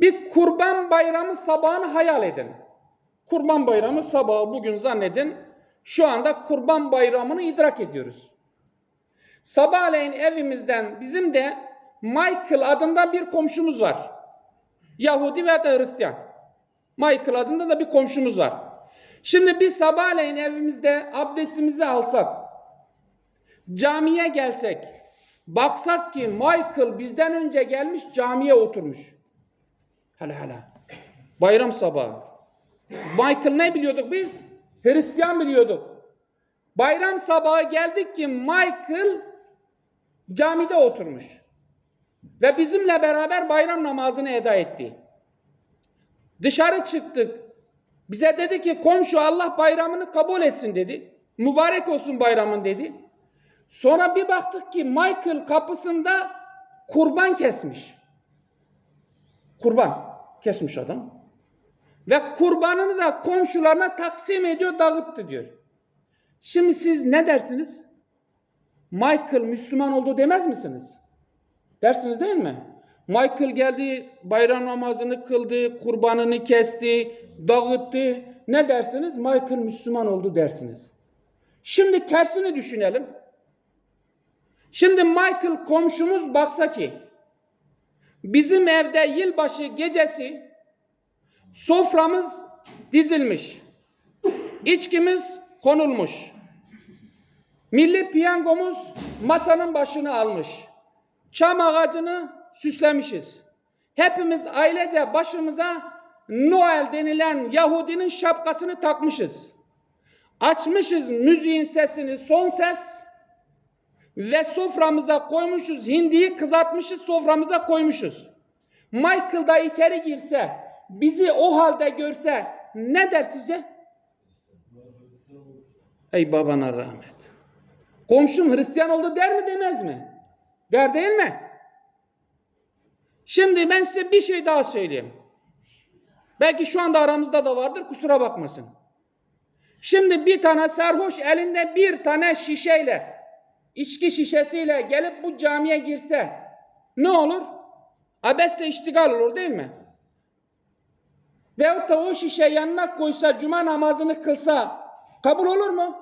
Bir kurban bayramı sabahını hayal edin. Kurban bayramı sabahı bugün zannedin. Şu anda kurban bayramını idrak ediyoruz. Sabahleyin evimizden bizim de Michael adında bir komşumuz var. Yahudi ve de Hristiyan. Michael adında da bir komşumuz var. Şimdi biz sabahleyin evimizde abdestimizi alsak, camiye gelsek, baksak ki Michael bizden önce gelmiş camiye oturmuş. Hala hala. Bayram sabahı. Michael ne biliyorduk biz? Hristiyan biliyorduk. Bayram sabahı geldik ki Michael camide oturmuş. Ve bizimle beraber bayram namazını eda etti. Dışarı çıktık. Bize dedi ki komşu Allah bayramını kabul etsin dedi. Mübarek olsun bayramın dedi. Sonra bir baktık ki Michael kapısında kurban kesmiş. Kurban kesmiş adam. Ve kurbanını da komşularına taksim ediyor, dağıttı diyor. Şimdi siz ne dersiniz? Michael Müslüman oldu demez misiniz? Dersiniz değil mi? Michael geldi, bayram namazını kıldı, kurbanını kesti, dağıttı. Ne dersiniz? Michael Müslüman oldu dersiniz. Şimdi tersini düşünelim. Şimdi Michael komşumuz baksa ki bizim evde yılbaşı gecesi soframız dizilmiş. İçkimiz konulmuş. Milli piyangomuz masanın başını almış. Çam ağacını süslemişiz. Hepimiz ailece başımıza Noel denilen Yahudinin şapkasını takmışız. Açmışız müziğin sesini son ses ve soframıza koymuşuz. Hindiyi kızartmışız soframıza koymuşuz. Michael da içeri girse bizi o halde görse ne der size? Ey babana rahmet. Komşum Hristiyan oldu der mi demez mi? Der değil mi? Şimdi ben size bir şey daha söyleyeyim. Belki şu anda aramızda da vardır kusura bakmasın. Şimdi bir tane sarhoş elinde bir tane şişeyle, içki şişesiyle gelip bu camiye girse ne olur? Abesle iştigal olur değil mi? Veyahut da o şişe yanına koysa, cuma namazını kılsa kabul olur mu?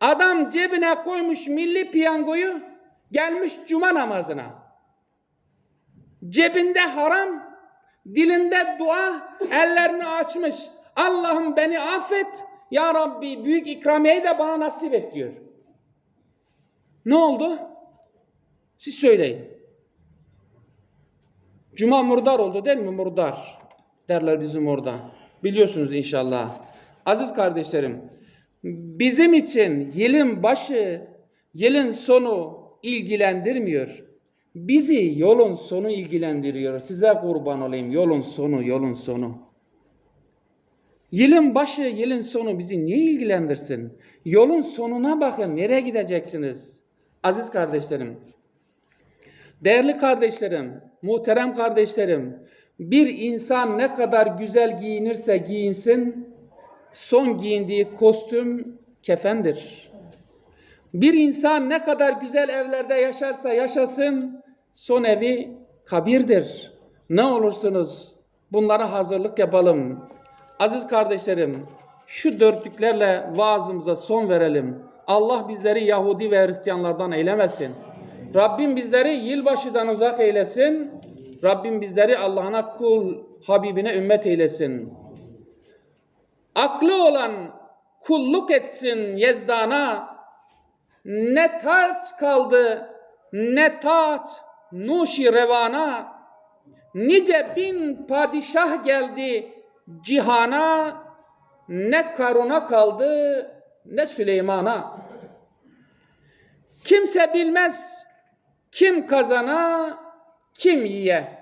Adam cebine koymuş milli piyangoyu gelmiş cuma namazına. Cebinde haram, dilinde dua, ellerini açmış. Allah'ım beni affet, ya Rabbi büyük ikramiyeyi de bana nasip et diyor. Ne oldu? Siz söyleyin. Cuma murdar oldu değil mi? Murdar derler bizim orada. Biliyorsunuz inşallah. Aziz kardeşlerim, bizim için yılın başı, yılın sonu ilgilendirmiyor. Bizi yolun sonu ilgilendiriyor. Size kurban olayım. Yolun sonu, yolun sonu. Yılın başı, yılın sonu bizi niye ilgilendirsin? Yolun sonuna bakın. Nereye gideceksiniz? Aziz kardeşlerim, değerli kardeşlerim, muhterem kardeşlerim, bir insan ne kadar güzel giyinirse giyinsin, son giyindiği kostüm kefendir. Bir insan ne kadar güzel evlerde yaşarsa yaşasın, son evi kabirdir. Ne olursunuz bunlara hazırlık yapalım. Aziz kardeşlerim, şu dörtlüklerle vaazımıza son verelim. Allah bizleri Yahudi ve Hristiyanlardan eylemesin. Rabbim bizleri yılbaşıdan uzak eylesin. Rabbim bizleri Allah'ına kul, Habibine ümmet eylesin. Aklı olan kulluk etsin yezdana. Ne taç kaldı ne taç nuşi revana. Nice bin padişah geldi cihana. Ne Karun'a kaldı ne Süleyman'a. Kimse bilmez kim kazana kim yiye.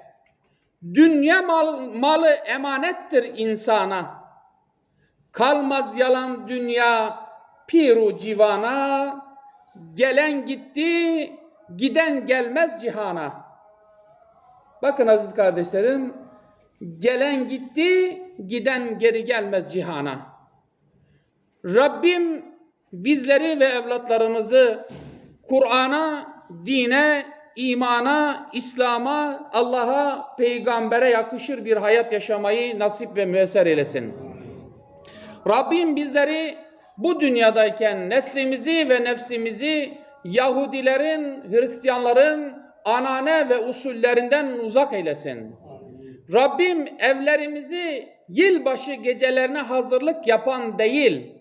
Dünya mal, malı emanettir insana. Kalmaz yalan dünya piru civana. Gelen gitti, giden gelmez cihana. Bakın aziz kardeşlerim, gelen gitti, giden geri gelmez cihana. Rabbim bizleri ve evlatlarımızı Kur'an'a, dine, imana, İslam'a, Allah'a, peygambere yakışır bir hayat yaşamayı nasip ve müesser eylesin. Rabbim bizleri bu dünyadayken neslimizi ve nefsimizi Yahudilerin, Hristiyanların anane ve usullerinden uzak eylesin. Rabbim evlerimizi yılbaşı gecelerine hazırlık yapan değil,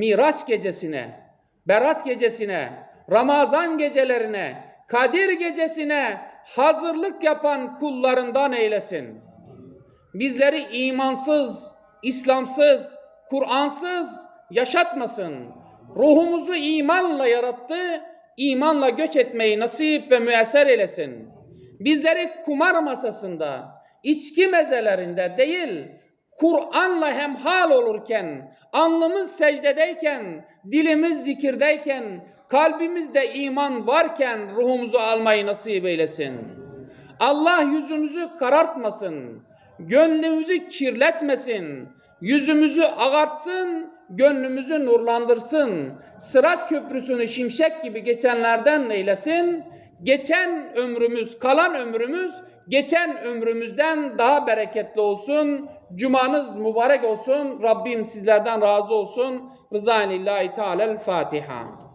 Miraç gecesine, Berat gecesine, Ramazan gecelerine, Kadir gecesine hazırlık yapan kullarından eylesin. Bizleri imansız, İslamsız, Kur'ansız yaşatmasın. Ruhumuzu imanla yarattı, imanla göç etmeyi nasip ve müesser eylesin. Bizleri kumar masasında, içki mezelerinde değil, Kur'an'la hemhal olurken, alnımız secdedeyken, dilimiz zikirdeyken, kalbimizde iman varken ruhumuzu almayı nasip eylesin. Allah yüzümüzü karartmasın, gönlümüzü kirletmesin, yüzümüzü ağartsın, gönlümüzü nurlandırsın. Sırat köprüsünü şimşek gibi geçenlerden eylesin. Geçen ömrümüz, kalan ömrümüz geçen ömrümüzden daha bereketli olsun. Cumanız mübarek olsun. Rabbim sizlerden razı olsun. Rıza lillahi teala Fatiha.